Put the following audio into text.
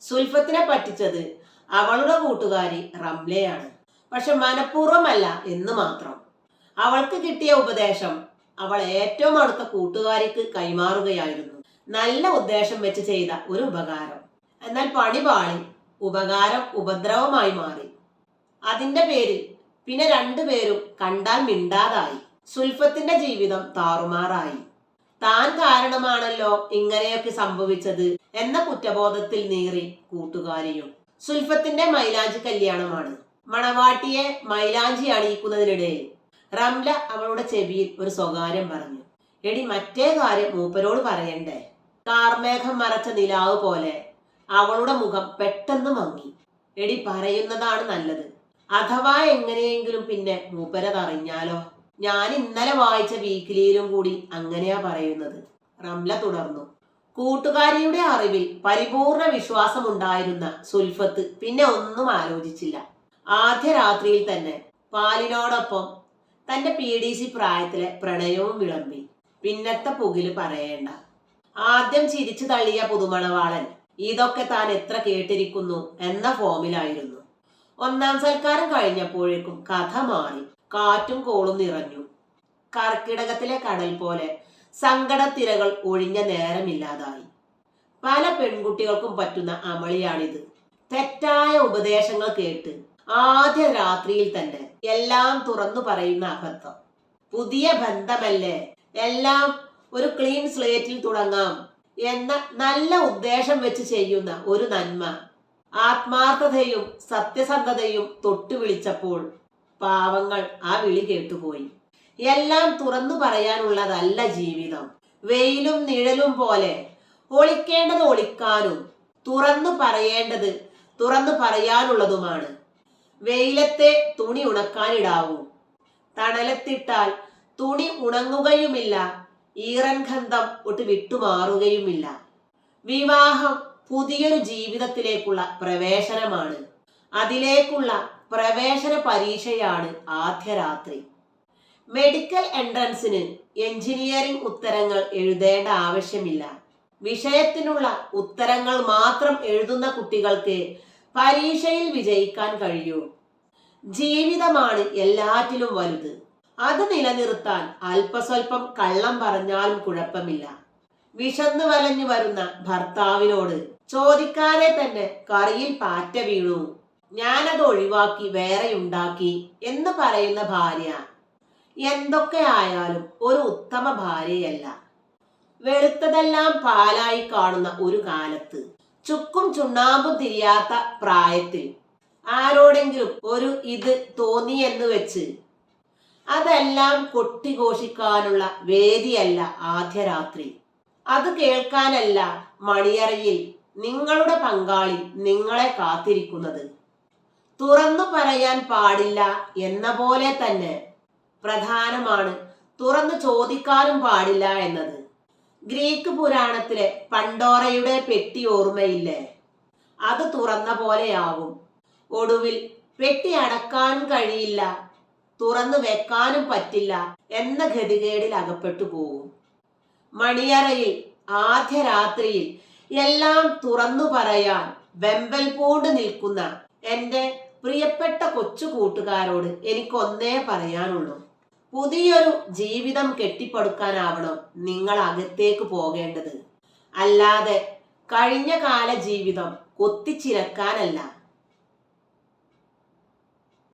സുൽഫത്തിനെ പറ്റിച്ചത് അവളുടെ കൂട്ടുകാരി റംലയാണ്. പക്ഷെ മനഃപൂർവമല്ല എന്ന് മാത്രം. അവൾക്ക് കിട്ടിയ ഉപദേശം അവൾ ഏറ്റവും അടുത്ത കൂട്ടുകാരിക്ക് കൈമാറുകയായിരുന്നു. നല്ല ഉദ്ദേശം വെച്ച് ചെയ്ത ഒരു ഉപകാരം. എന്നാൽ പണി പാളി ഉപകാരം ഉപദ്രവമായി മാറി. അതിന്റെ പേരിൽ പിന്നെ രണ്ടുപേരും കണ്ടാൽ മിണ്ടാതായി. സുൽഫത്തിന്റെ ജീവിതം താറുമാറായി. താൻ കാരണമാണല്ലോ ഇങ്ങനെയൊക്കെ സംഭവിച്ചത് എന്ന കുറ്റബോധത്തിൽ നീറി കൂട്ടുകാരിയും. സുൽഫത്തിന്റെ മൈലാഞ്ചി കല്യാണമാണ്. മണവാട്ടിയെ മൈലാഞ്ചി അണിയിക്കുന്നതിനിടയിൽ റംല അവളുടെ ചെവിയിൽ ഒരു സ്വകാര്യം പറഞ്ഞു. എടി മറ്റേ കാര്യം മൂപ്പരോട് പറയണ്ടേ? കാർമേഘം മറച്ച നിലാവ് പോലെ അവളുടെ മുഖം പെട്ടെന്ന് മങ്ങി. എടി പറയുന്നതാണ് നല്ലത്. അഥവാ എങ്ങനെയെങ്കിലും പിന്നെ മൂപ്പരത് അറിഞ്ഞാലോ ഞാൻ ഇന്നലെ വായിച്ച വീക്കിലിയിലും കൂടി അങ്ങനെയാ പറയുന്നത്. റംല തുടർന്നു. കൂട്ടുകാരിയുടെ അറിവിൽ പരിപൂർണ വിശ്വാസമുണ്ടായിരുന്ന സുൽഫത്ത് പിന്നെ ഒന്നും ആലോചിച്ചില്ല. ആദ്യ രാത്രിയിൽ തന്നെ പാലിനോടൊപ്പം തന്റെ പി ഡി സി പ്രായത്തിലെ പ്രണയവും വിളമ്പി. പിന്നത്തെ പുകിൽ പറയേണ്ട. ആദ്യം ചിരിച്ചു തള്ളിയ പുതുമണവാളൻ ഇതൊക്കെ താൻ എത്ര കേട്ടിരിക്കുന്നു എന്ന ഫോമിലായിരുന്നു. ഒന്നാം സൽക്കാരം കഴിഞ്ഞപ്പോഴേക്കും കഥ മാറി. കാറ്റും കോളും നിറഞ്ഞു. കർക്കിടകത്തിലെ കടൽ പോലെ സങ്കടത്തിരകൾ ഒഴിഞ്ഞ നേരമില്ലാതായി. പല പെൺകുട്ടികൾക്കും പറ്റുന്ന അമളിയാണിത്. തെറ്റായ ഉപദേശങ്ങൾ കേട്ട് ആദ്യ രാത്രിയിൽ തന്നെ എല്ലാം തുറന്നു പറയുന്ന അബദ്ധം. പുതിയ ബന്ധമല്ലേ? എല്ലാം ഒരു ക്ലീൻ സ്ലേറ്റിൽ തുടങ്ങാം എന്ന നല്ല ഉദ്ദേശം വെച്ച് ചെയ്യുന്ന ഒരു നന്മ. ആത്മാർത്ഥതയും സത്യസന്ധതയും തൊട്ടു വിളിച്ചപ്പോൾ പാവങ്ങൾ ആ വിളി കേട്ടുപോയി. എല്ലാം തുറന്നു പറയാനുള്ളതല്ല ജീവിതം. വെയിലും നിഴലും പോലെ ഒളിക്കേണ്ടത് ഒളിക്കാനും തുറന്നു പറയേണ്ടത് തുറന്നു പറയാനുള്ളതുമാണ്. വെയിലത്തെ തുണി ഉണക്കാനിടാവൂ. തണലത്തിട്ടാൽ തുണി ഉണങ്ങുകയുമില്ല ഈറൻ ഗന്ധം ഒട്ട് വിട്ടുമാറുകയുമില്ല. വിവാഹം പുതിയൊരു ജീവിതത്തിലേക്കുള്ള പ്രവേശനമാണ്. അതിലേക്കുള്ള പ്രവേശന പരീക്ഷയാണ് ആദ്യ രാത്രി. മെഡിക്കൽ എൻട്രൻസിന് എഞ്ചിനീയറിംഗ് ഉത്തരങ്ങൾ എഴുതേണ്ട ആവശ്യമില്ല. വിഷയത്തിനുള്ള ഉത്തരങ്ങൾ മാത്രം എഴുതുന്ന കുട്ടികൾക്ക് പരീക്ഷയിൽ വിജയിക്കാൻ കഴിയൂ. ജീവിതമാണ് എല്ലാറ്റിലും വലുത്. അത് നിലനിർത്താൻ അല്പസ്വല്പം കള്ളം പറഞ്ഞാലും കുഴപ്പമില്ല. വിശന്നു വലഞ്ഞു വരുന്ന ഭർത്താവിനോട് ചോദിക്കാതെ തന്നെ കറിയിൽ പാറ്റ വീണു. ഞാനത് ഒഴിവാക്കി വേറെ ഉണ്ടാക്കി എന്ന് പറയുന്ന ഭാര്യ. എന്തൊക്കെ ആയാലും ഒരു ഉത്തമ ഭാര്യയല്ല. വെളുത്തതെല്ലാം പാലായി കാണുന്ന ഒരു കാലത്ത്. ചുക്കും ചുണ്ണാമ്പും തിരിയാത്ത പ്രായത്തിൽ. ആരോടെങ്കിലും ഒരു ഇത് തോന്നിയെന്ന് വെച്ച്. അതെല്ലാം കൊട്ടിഘോഷിക്കാനുള്ള വേദിയല്ല ആദ്യ രാത്രി. അത് കേൾക്കാനല്ല മണിയറയിൽ നിങ്ങളുടെ പങ്കാളി നിങ്ങളെ കാത്തിരിക്കുന്നത്. തുറന്നു പറയാൻ പാടില്ല എന്ന പോലെ തന്നെ പ്രധാനമാണ് തുറന്നു ചോദിക്കാനും പാടില്ല എന്നത്. ഗ്രീക്ക് പുരാണത്തിലെ പണ്ടോറയുടെ പെട്ടി ഓർമ്മയില്ലേ? അത് തുറന്ന പോലെയാവും. ഒടുവിൽ പെട്ടി അടക്കാനും കഴിയില്ല തുറന്നു വെക്കാനും പറ്റില്ല എന്ന ഗതികേടിൽ അകപ്പെട്ടു പോകും മണിയറയിൽ ആദ്യ രാത്രിയിൽ എല്ലാം തുറന്നു പറയാൻ വെമ്പൽ പൂണ്ട് നിൽക്കുന്ന എന്റെ പ്രിയപ്പെട്ട കൊച്ചു കൂട്ടുകാരോട് എനിക്കൊന്നേ പറയാനുള്ളൂ. പുതിയൊരു ജീവിതം കെട്ടിപ്പടുക്കാനാവണം നിങ്ങൾ അകത്തേക്ക് പോകേണ്ടത്. അല്ലാതെ കഴിഞ്ഞ കാല ജീവിതം കൊത്തിച്ചിരക്കാനല്ല.